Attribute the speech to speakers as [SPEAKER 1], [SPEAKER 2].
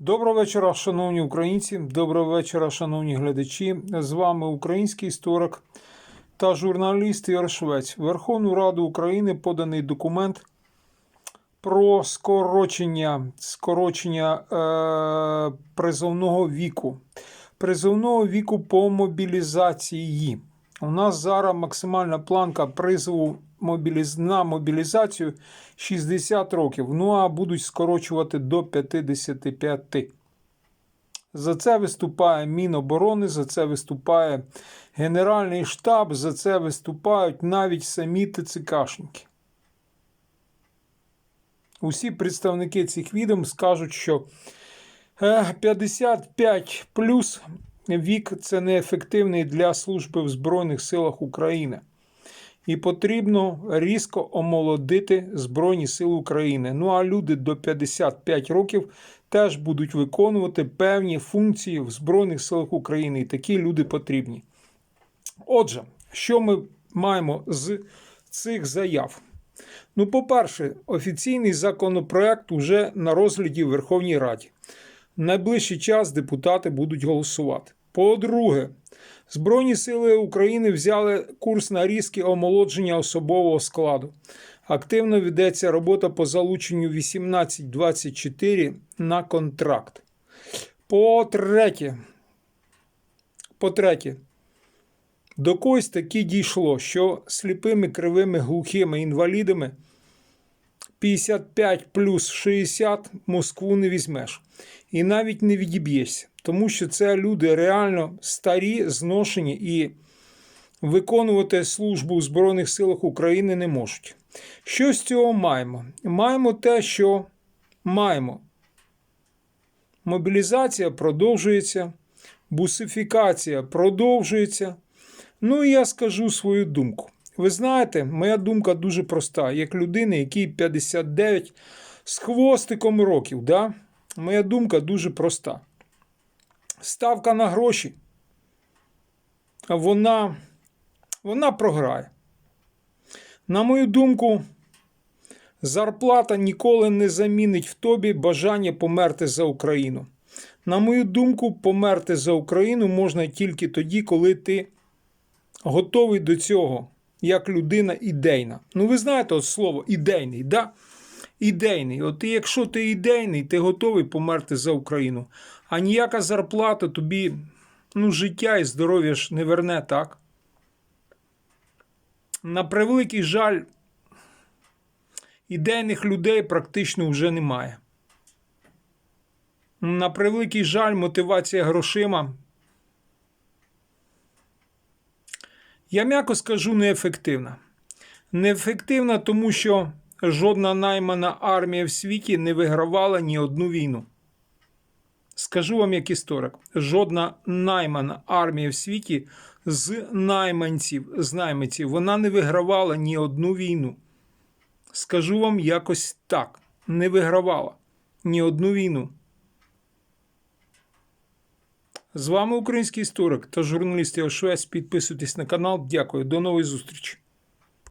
[SPEAKER 1] Доброго вечора, шановні українці. Доброго вечора, шановні глядачі. З вами український історик та журналіст Ігор Швець. Верховну Раду України поданий документ про скорочення, скорочення е, призовного віку. Призовного віку по мобілізації. У нас зараз максимальна планка призову мобіліз... на мобілізацію 60 років. Ну а будуть скорочувати до 55. За це виступає Міноборони, за це виступає Генеральний штаб, за це виступають навіть самі ТЦКшники. Усі представники цих відом скажуть, що е, 55 плюс вік це неефективний для служби в Збройних силах України. І потрібно різко омолодити Збройні Сили України. Ну а люди до 55 років теж будуть виконувати певні функції в Збройних силах України. І такі люди потрібні. Отже, що ми маємо з цих заяв? Ну, по-перше, офіційний законопроект уже на розгляді в Верховній Раді. В найближчий час депутати будуть голосувати. По-друге, Збройні сили України взяли курс на різке омолодження особового складу. Активно ведеться робота по залученню 18-24 на контракт. По-третє, по-третє, до когось таки дійшло, що сліпими, кривими, глухими інвалідами 55 плюс 60 Москву не візьмеш. І навіть не відіб'єшся, тому що це люди реально старі, зношені і виконувати службу у Збройних силах України не можуть. Що з цього маємо? Маємо те, що маємо. Мобілізація продовжується, бусифікація продовжується. Ну і я скажу свою думку. Ви знаєте, моя думка дуже проста. Як людини, якій 59 з хвостиком років, да? моя думка дуже проста. Ставка на гроші, вона, вона програє. На мою думку, зарплата ніколи не замінить в тобі бажання померти за Україну. На мою думку, померти за Україну можна тільки тоді, коли ти готовий до цього, як людина ідейна. Ну, ви знаєте от слово ідейний, да? Ідейний. От якщо ти ідейний, ти готовий померти за Україну. А ніяка зарплата тобі ну, життя і здоров'я ж не верне, так? На превеликий жаль, ідейних людей практично вже немає. На превеликий жаль, мотивація грошима. Я м'яко скажу неефективна. Неефективна, тому що жодна наймана армія в світі не вигравала ні одну війну. Скажу вам як історик: жодна наймана армія в світі з найманців, з найманців, вона не вигравала ні одну війну. Скажу вам якось так: не вигравала ні одну війну. З вами український історик та журналіст Євшвець. Підписуйтесь на канал. Дякую. До нової зустрічі.